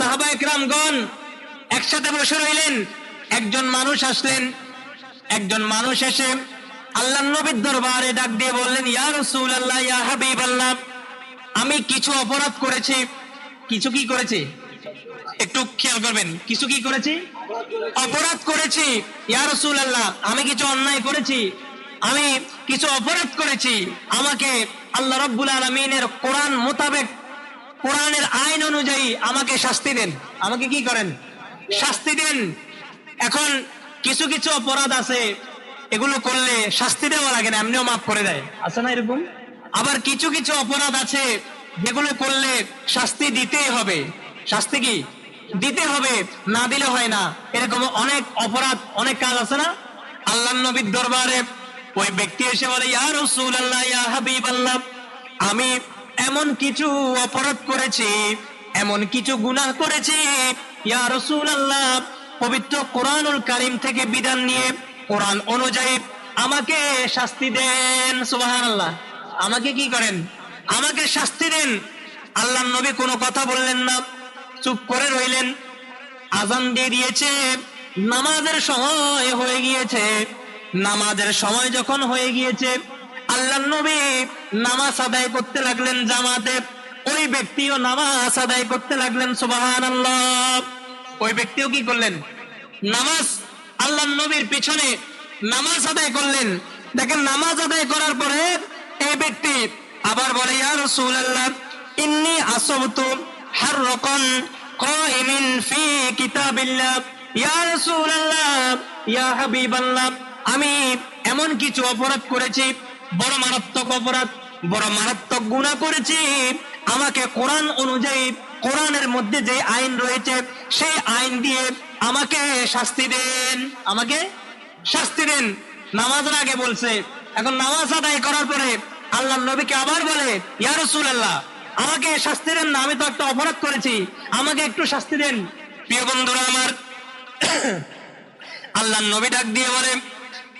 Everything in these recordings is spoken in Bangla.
সাহাবা একরামগণ একসাথে বসে রইলেন। একজন মানুষ আসলেন। একজন মানুষ এসে আল্লাহ নবীর দরবারে ডাক দিয়ে বললেন, ইয়া রসুল আল্লাহ ইয়া হাবিব আল্লাহ আমি কিছু অপরাধ করেছি। কিছু কি করেছি? একটু খেয়াল করবেন, কিছু কি করেছি? অপরাধ করেছি। ইয়া রসুল আল্লাহ আমি কিছু অন্যায় করেছি। আমি কিছু অপরাধ করেছি। আমাকে আল্লাহ রব্বুল আলমিনের কোরআন মোতাবেক কোরআনের আইন অনুযায়ী আমাকে শাস্তি দেন। আমাকে কি করেন? শাস্তি দেন। এখন কিছু কিছু অপরাধ আছে, এগুলো করলে শাস্তি দেওয়া লাগে না, এমনিও মাফ করে দেয়। আছে না এরকম? আবার কিছু কিছু অপরাধ আছে, যেগুলো করলে শাস্তি দিতেই হবে। শাস্তি কি? দিতে হবে, না দিলে হয় না। এরকম অনেক অপরাধ, অনেক কাজ আছে না? আল্লাহ নবীর দরবারে ওই ব্যক্তি এসে বলে, ইয়া রসুল আল্লাহ ইয়া হাবিব আল্লাহ আমি এমন কিছু অপরাধ করেছি, এমন কিছু গুনাহ করেছি। ইয়া রসুল আল্লাহ পবিত্র কোরআনুল কারিম থেকে বিধান নিয়ে, কোরআন অনুযায়ী আমাকে শাস্তি দেন সুবাহান আল্লাহ আমাকে কি করেন? আমাকে শাস্তি দেন। আল্লাহ নবী কোনো কথা বললেন না, চুপ করে রইলেন। আজান দিয়ে দিয়েছে, নামাজের সময় হয়ে গিয়েছে। নামাজের সময় যখন হয়ে গিয়েছে আল্লাহ নবী নামাজ আদায় করতে লাগলেন জামাতে। ওই ব্যক্তিও নামাজ আদায় করতে লাগলেন সুবাহান আল্লাহ ওই ব্যক্তিও কি করলেন? নামাজ, আল্লাহ নবীর পিছনে নামাজ আদায় করলেন। দেখেন, নামাজ আদায় করার পরে এই ব্যক্তি আবার বলে, ইয়া রাসূলুল্লাহ, ইন্নী আসবতু হাররাকান কাইমিন ফি কিতাবিল্লাহ। ইয়া রাসূলুল্লাহ, ইয়া হাবিবাল্লাহ, আমি এমন কিছু অপরাধ করেছি বড় মারাত্মক অপরাধ, বড় মারাত্মক গুনাহ করেছি। আমাকে কোরআন অনুযায়ী, কোরআনের মধ্যে যে আইন রয়েছে, সেই আইন দিয়ে আমাকে শাস্তি দেন। আমাকে শাস্তি দেন। নামাজের আগে বলছে, এখন নামাজ আদায় করার পরে আল্লাহ নবীকে আবার বলে, ইয়া আল্লাহ আমাকে শাস্তি দেন না, আমি তো একটা অপরাধ করেছি, আমাকে একটু শাস্তি দেন। প্রিয় বন্ধুরা আমার, আল্লাহ নবী ডাক দিয়ে বলে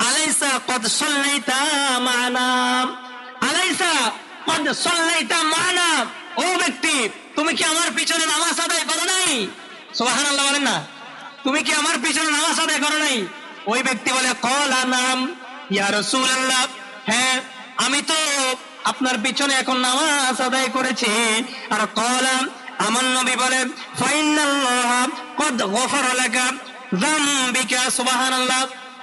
আলাইসা কদ সাল্লাইতা মানা। আলাইসা কদ সাল্লাইতা মানা। ও ব্যক্তি, তুমি কি আমার পিছনে নামাজ আদায় করো নাই? সুবহানাল্লাহ বলেন না। তুমি কি আমার পিছনে নামাজ আদায় করো নাই? ওই ব্যক্তি বলে, কলা নাম, ইয়া রাসূলুল্লাহ। হ্যাঁ আমি তো আপনার পিছনে এখন নামাজ আদায় করেছি। আর কলাম আমার নবী বলে ফাইনাল্লাহ কদ গফার লাকা যামবিকা, সুবহানাল্লাহ।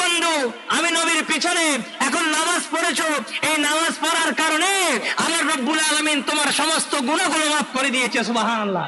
বন্ধু, আমি নবীর পিছনে এখন নামাজ পড়েছো। এই নামাজ পড়ার কারণে আমার রব্বুল আলমিন তোমার সমস্ত গুণগুলো মাফ করে দিয়েছে, সুবহানাল্লাহ।